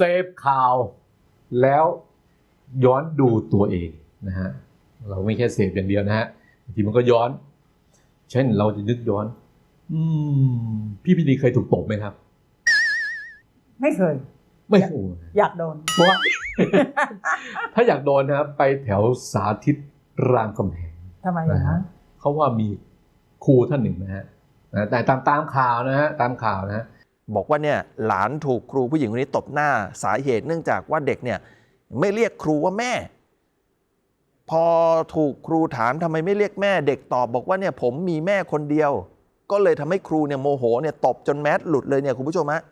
เสพข่าว แล้วย้อนดูตัวเองนะฮะเราไม่แค่เสพอย่างเดียวนะฮะบางทีมันก็ย้อน เช่นเราจะนึกย้อน อืม พี่พี่ดีเคยถูกตบไหมครับ ไม่เคย ไม่อยากโอ้อยากโดนเพราะว่าถ้าอยากโดนนะครับไปแถวสาธิตรามคำแหงทำไมอย่างนั้นเขาว่ามีครูท่านหนึ่งนะฮะนะแต่ตามตามข่าวนะฮะตามข่าวนะฮะ บอกว่าเนี่ยหลานถูกครูผู้หญิงคนนี้ตบหน้าสาเหตุเนื่องจากว่าเด็กเนี่ยไม่เรียกครูว่าแม่ พอถูกครูถามทำไมไม่เรียกแม่ เด็กตอบบอกว่าเนี่ยผมมีแม่คนเดียว ก็เลยทำให้ครูเนี่ยโมโหเนี่ยตบจนแมสหลุดเลยเนี่ยคุณผู้ชมฮะ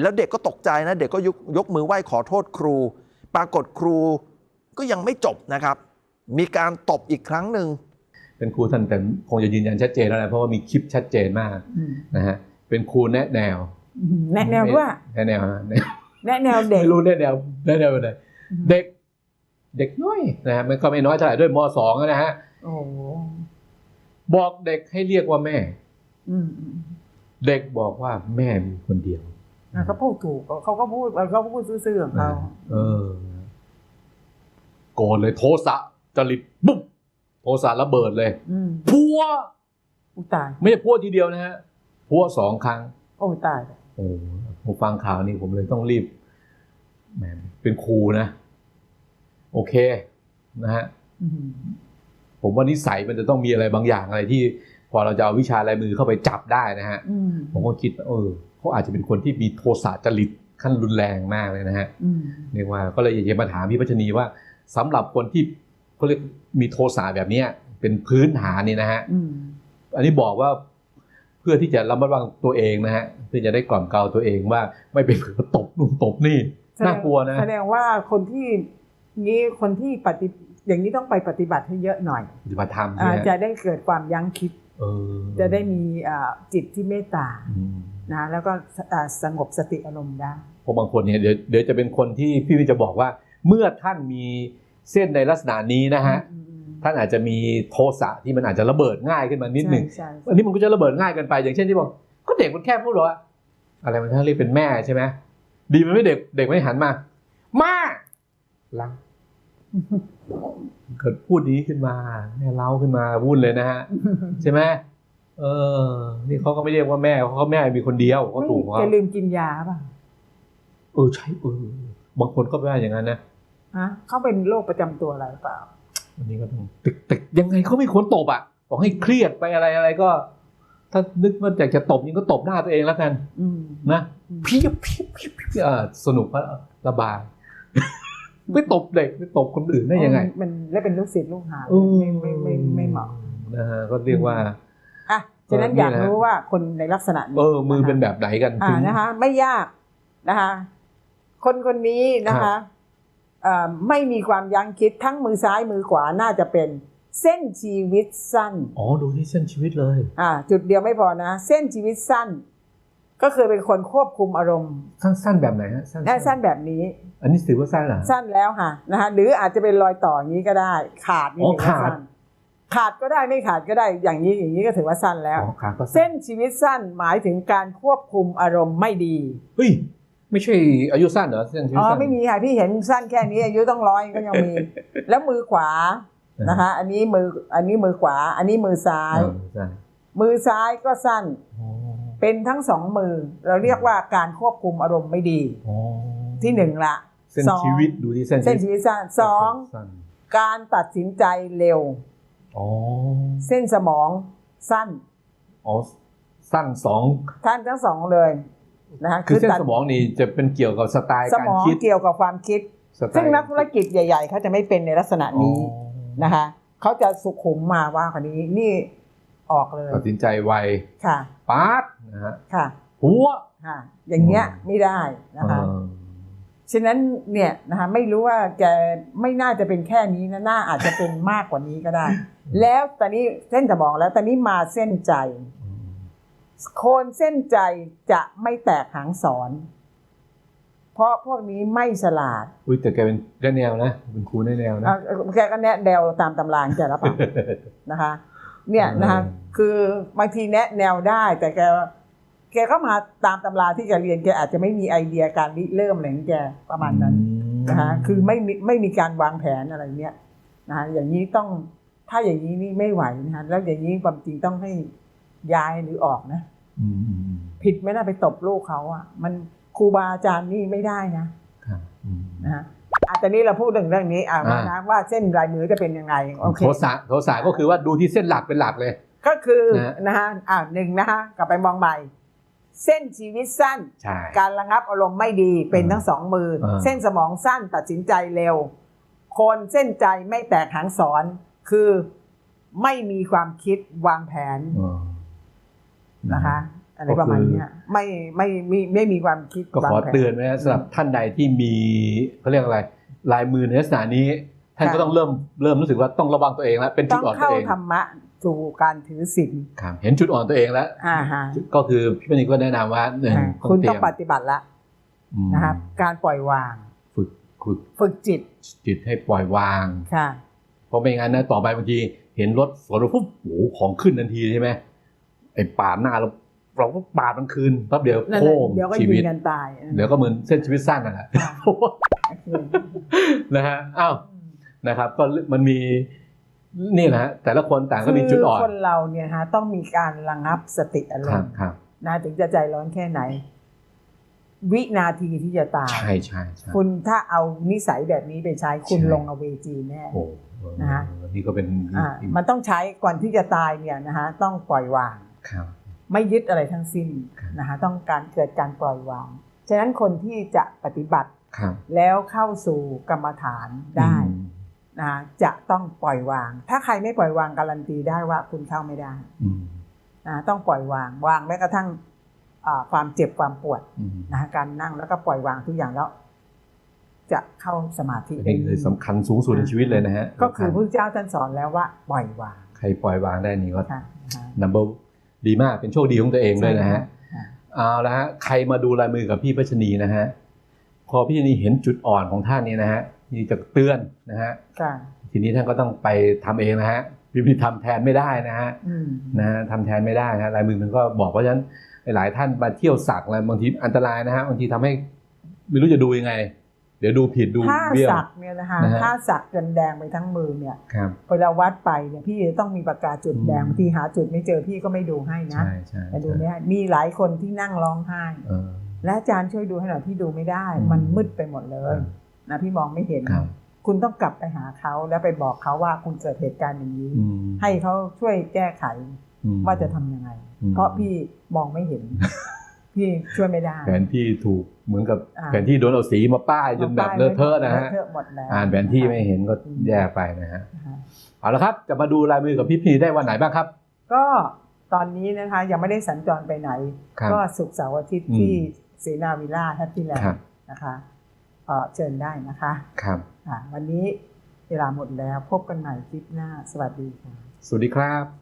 แล้วเด็กก็ตกใจนะ เด็กก็ยกยกมือไหว้ขอโทษครู ปรากฏครูก็ยังไม่จบนะครับ มีการตบอีกครั้งหนึ่งเป็นครูท่านแต่คงจะยืนยันชัดเจนแล้วนะเพราะว่ามีคลิปชัดเจนมากนะฮะ เป็นครูแนะแนว แนะแนวว่าแนะแนวฮะแนะแนะแนวเด็กไม่รู้แนะแนวแนะแนวอะไรเด็ก เด็กน้อยนะฮะมันก็ไม่น้อยเท่าไหร่ด้วยมสองนะฮะโอ้โหบอกเด็กให้เรียกว่าแม่อืมอืมเด็กบอกว่าแม่มีคนเดียวอะเขาพูดถูกเขาก็พูดเขาก็พูดซื่อๆของเขาเออโกรธเลยโทสะจริตปุ๊บโทสะระเบิดเลยอืมพัวอุยตายไม่ใช่พัวทีเดียวนะฮะ พัวสองครั้ง โอ้ยตายโอ้ผมฟังข่าวนี้ผมเลยต้องรีบแหมเป็นครูนะ โอเคนะฮะอืมผมว่านิสัยมันจะต้องมีอะไรบางอย่างอะไรที่พอเราจะเอาวิชาลายมือเข้าไปจับได้นะฮะอืมผมก็คิดว่าเออเขาอาจจะเป็นคนที่มีโทสะจริตขั้นรุนแรงมากเลยนะฮะอืมเรียกว่าก็เลยอยากจะมาถามพี่พัชนีว่าสำหรับคนที่เขาเรียกมีโทสะแบบเนี้ยเป็นพื้นฐานนี่นะฮะอืมอันนี้บอกว่า เพื่อที่จะระมัดระวังตัวเองนะฮะเพื่อจะได้กล่อมเกลาตัวเองว่าไม่ไปเผลอตบนู่นตบนี่แสดงน่ากลัวนะแสดงว่าคนที่นี้คนที่ปฏิอย่างนี้ต้องไปปฏิบัติให้เยอะหน่อยปฏิบัติธรรมอ่าใช่ไหมจะได้เกิดความยั้งคิดเออจะได้มีอ่าจิตที่เมตตาอืมนะแล้วก็อ่าสงบสติอารมณ์ได้เพราะบางคนเนี่ยเดี๋ยวเดี๋ยวจะเป็นคนที่พี่วิจะบอกว่า เมื่อท่านมีเส้นในลักษณะนี้นะฮะอืมอืม ท่านอาจจะมีโทสะที่มันอาจจะระเบิดง่ายขึ้นมานิดหนึ่งใช่ใช่อันนี้มันก็จะระเบิดง่ายเกินไป อย่างเช่นที่บอกก็เด็กมันแค่พูดหรอว่าอะไรมันถ้าเรียกเป็นแม่ใช่ไหมดีมันไม่เด็กเด็กไม่หันมามาลังเกิดพูดนี้ขึ้นมาแม่เล้าขึ้นมาวุ่นเลยนะฮะใช่ไหมเออ นี่เขาก็ไม่เรียกว่าแม่เขาก็แม่มีคนเดียวเขาไม่ถูกเขาจะลืมกินยาป่ะเออใช่เออบางคนก็ว่าอย่างนั้นนะฮะเขาเป็นโรคประจำตัวอะไรเปล่า วันนี้ก็ต้องตึกตึกยังไงเขาไม่ควรตบอะบอกให้เครียดไปอะไรอะไรก็ ถ้านึกว่าอยากจะตบนี่ก็ตบหน้าตัวเองแล้วกันอืมนะเพียบเพียบเพียบเพียบอ่าสนุกก็ระบายไม่ตบเด็กไม่ตบคนอื่นได้ยังไง มันแล้วเป็นลูกศิษย์ลูกหาเออไม่ไม่ไม่ไม่เหมาะนะฮะก็เรียกว่าอะฉะนั้นเอออยากนี่แหละรู้ว่าคนในลักษณะนี้เออมือเป็นแบบไหนกันอ่าถึงนะคะ ไม่ยากนะคะ คนคนนี้นะครัคะบเอ่อ ไม่มีความยั้งคิดทั้งมือซ้ายมือขวาน่าจะเป็นเส้นชีวิตสั้น อ๋อ ดูที่เส้นชีวิตเลย อ่า จุดเดียวไม่พอนะ เส้นชีวิตสั้น ก็คือเป็นคนควบคุมอารมณ์สั้นๆแบบไหนฮะสั้นๆได้สั้นแบบนี้ อันนี้ถือว่าสั้นเหรอสั้นแล้วค่ะนะคะหรืออาจจะเป็นรอยต่ออย่างนี้ก็ได้ ขาดนี่อ๋อถือว่าขาดสั้นขาดก็ได้ไม่ขาดก็ได้อย่างนี้อย่างนี้ก็ถือว่าสั้นแล้วอ๋อขาก็สั้นเส้นชีวิตสั้นหมายถึงการควบคุมอารมณ์ไม่ดีเฮ้ย ไม่ใช่อายุสั้นเหรอเส้นชีวิอ๋ตอสั้นไม่มีค่ะพี่เห็นสั้นแค่นี้อายุต้องร้อยก็ยังมี แล้วมือขวานะคะ อันนี้มืออันนี้มือขวา อันนี้มือซ้ายเออใช่มือซ้ายก็สั้น อ๋อเป็นทั้งสองมือ เราเรียกว่าการควบคุมอารมณ์ไม่ดี อ๋อที่หนึ่งละเส้นสองชีวิตดูที่เส้นเส้นชีวิตสั้นสองสั้นการตัดสินใจเร็ว อ๋อเส้นสมองสั้นอ๋อสั้นสองท่านทั้งสองเลย นะคะคือเส้นตัดสมองนี่จะเป็นเกี่ยวกับสไตล์สกามรองคิดเกี่ยวกับความคิดสไตล์ซึ่งนักธุรกิจใหญ่ ๆเขาจะไม่เป็นในลักษณะนี้อ๋อนะคะเขาจะสุขุมมาว่าคนนี้นี่ออกเลยตัดสินใจไวค่ะปาดนะฮะค่ะหัวค่ะ อย่างเงี้ยอืมไม่ได้นะคะเออฉะนั้นเนี่ยนะคะไม่รู้ว่าแกไม่น่าจะเป็นแค่นี้นะน่าอาจจะเป็นมากกว่านี้ก็ได้ แล้วตอนนี้เส้นสมองแล้วตอนนี้มาเส้นใจ โคนเส้นใจจะไม่แตกหางสอน เพราะพวกนี้ไม่ฉลาด อุ้ยแต่แกเป็นแนแนวนะเป็นครูแนแนวนะอะแกก็แนะแนวตามตำรางแกแล้วเปล่า นะคะ เนี่ยนะคะอืมคือบางทีแนะแนวได้แต่แกแกก็มาตามตำราที่แกเรียนแกอาจจะไม่มีไอเดียการริเริ่มอะไรของแกประมาณนั้นนะฮะคือไม่มีไม่มีการวางแผนอะไรเนี้ยนะฮะอย่างนี้ต้องถ้าอย่างนี้นี่ไม่ไหวนะฮะแล้วอย่างนี้ความจริงต้องให้ย้ายหรือออกนะอืมอืมอืม ผิดไหมนะไปตบลูกเขาอะ มันครูบาอาจารย์นี่ไม่ได้นะครับอืมนะฮะอาตอนนี้เราพูดถึงเรื่องนี้อ่าอ่านะว่าเส้นลายมือจะเป็นยังไงโอเคโทสะโทสะก็คือว่าดูที่เส้นหลักเป็นหลักเลย ก็คือนะนะฮะอ่าหนึ่งนะฮะกลับไปมองใหม่เส้นชีวิตสั้นใช่การระงับอารมณ์ไม่ดีเป็นอ่าทั้งสองมืออ่าเส้นสมองสั้นตัดสินใจเร็ว คนเส้นใจไม่แตกหางสอนคือไม่มีความคิดวางแผนอืม นะคะอะไรก็คือประมาณเนี้ยไม่ไม่ไม่ไม่มีความคิดก็วางขอแผนเตือนไว้นะสำหรับท่านใดที่มีเขาเรียกอะไรลายมือในลักษณะนี้ ท่านก็ค่ะต้องเริ่มเริ่มรู้สึกว่าต้องระวังตัวเองแล้วเป็นจุต้ดองอ่อนตัเข้าวเองธรรมะสู่การถือศีลครับเห็นจุดอ่อนตัวเองแล้วอ่าฮะก็คือพี่ปณิก็แนะนำว่าหนึ่งอ่าคุณเตรีต้อยงมปฏิบัติละอืมนะครับการปล่อยวาง ฝึกฝึกฝึกจิต จิตให้ปล่อยวางค่ะเพราะไม่งั้นนะต่อไปบางทีเห็นรถสวนเราปุ๊บโอ้โหของขึ้นทันทีใช่ไหม ไอ้ปาดหน้าเราเราก็ปาดมันคืนแป๊บเดียวนั่นโค้แหละงเดี๋ยวก็ชียิวิตงกันตายเดี๋ยวก็เหมือนเส้นชีวิตสั้นนั่นแหละค่ะโอเคนะฮะอ้าวนะครับ ก็มันมีนี่แหละฮะแต่ละคนต่างก็มีจุดอ่อนคือคนเราเนี่ยฮะต้องมีการระงับสติอารครับมณ์ครับนะถึงจะใจร้อนแค่ไหน วินาทีที่จะตายใช่ใช่ใช่คุณถ้าเอานิสัยแบบนี้ไปใช้คุณใช่ลงอเวจีแน่โอ้นะฮะนี่ก็เป็นอ่ามันต้องใช้ก่อนที่จะตายเนี่ยนะฮะต้องปล่อยวางครับ ไม่ยึดอะไรทั้งสิ้นครับนะฮะต้องการเกิดการปล่อยวาง ฉะนั้นคนที่จะปฏิบัติครับแล้วเข้าสู่กรรมฐานได้อืมนะฮะจะต้องปล่อยวาง ถ้าใครไม่ปล่อยวางการันตีได้ว่าคุณเข้าไม่ได้อืมนะต้องปล่อยวางวางแม้กระทั่งอ่าความเจ็บความปวดอืมนะฮะการนั่งแล้วก็ปล่อยวางทุกอย่างแล้ว จะเข้าสมาธิอันได้นี้คือสำคัญสูงสุดในชีวิตเลยนะฮะ ก็คือพระเจ้าท่านสอนแล้วว่า ปล่อยวาง ใครปล่อยวางได้นี่ก็ค่ะนะฮะ number ดีมากเป็นโชคดีของตัวเองด้วยนะฮะใช่เอาละฮะใครมาดูลายมือกับพี่พัชนีนะฮะพอพี่พัชนีเห็นจุดอ่อนของท่านนี้นะฮะนี่จะเตือนนะฮะค่ะทีนี้ท่านก็ต้องไปทำเองนะฮะพี่พัชนีทำแทนไม่ได้นะฮะอืมนะฮะทำแทนไม่ได้นะฮะลายมือมันก็บอกเพราะฉะนั้นหลายๆท่านมาเที่ยวสักอะไรบางทีอันตรายนะฮะบางทีทำให้ไม่รู้จะดูยังไง เดี๋ยวดูผิดดูถ้าเบี้ยว สักเนี่ยนะคะนะฮะ ถ้าสักจนแดงไปทั้งมือเนี่ยครับเวลาวัดไปเนี่ยพี่จะต้องมีปากกาจุดแดงอืมบางทีหาจุดไม่เจอพี่ก็ไม่ดูให้นะใช่ใช่แต่ดูไม่ได้มีหลายคนที่นั่งร้องไห้ เออ และอาจารย์ช่วยดูให้หน่อยพี่ดูไม่ได้ อืม มันมืดไปหมดเลยครับนะพี่มองไม่เห็น ครับคุณต้องกลับไปหาเขาแล้วไปบอกเขาว่าคุณเกิดเหตุการณ์อย่างนี้ อืมให้เขาช่วยแก้ไขอืม ว่าจะทำยังไง อืม เพราะพี่มองไม่เห็น พี่ช่วยไม่ได้แผนที่ถูกเหมือนกับอ่าแผนที่โดนเอาสีมาป้ายจนแบบเลอะเทอะนะฮะเลอะเทอะหมดแล้วอ่านแผนที่ไม่เห็นก็อืมแย่ไปนะฮะนะคะเอาละครับจะมาดูลายมือกับพี่พีได้วันไหนบ้างครับ ก็ตอนนี้นะคะยังไม่ได้สัญจรไปไหนครับก็สุกร์เสาร์อาทิตย์อืมที่เสนาวิลล่าแฮปปี้แลนครับด์นะคะเอ่อเชิญได้นะคะครับอะวันนี้เวลาหมดแล้วพบกันใหม่คลิปหน้า สวัสดีค่ะ สวัสดีครับ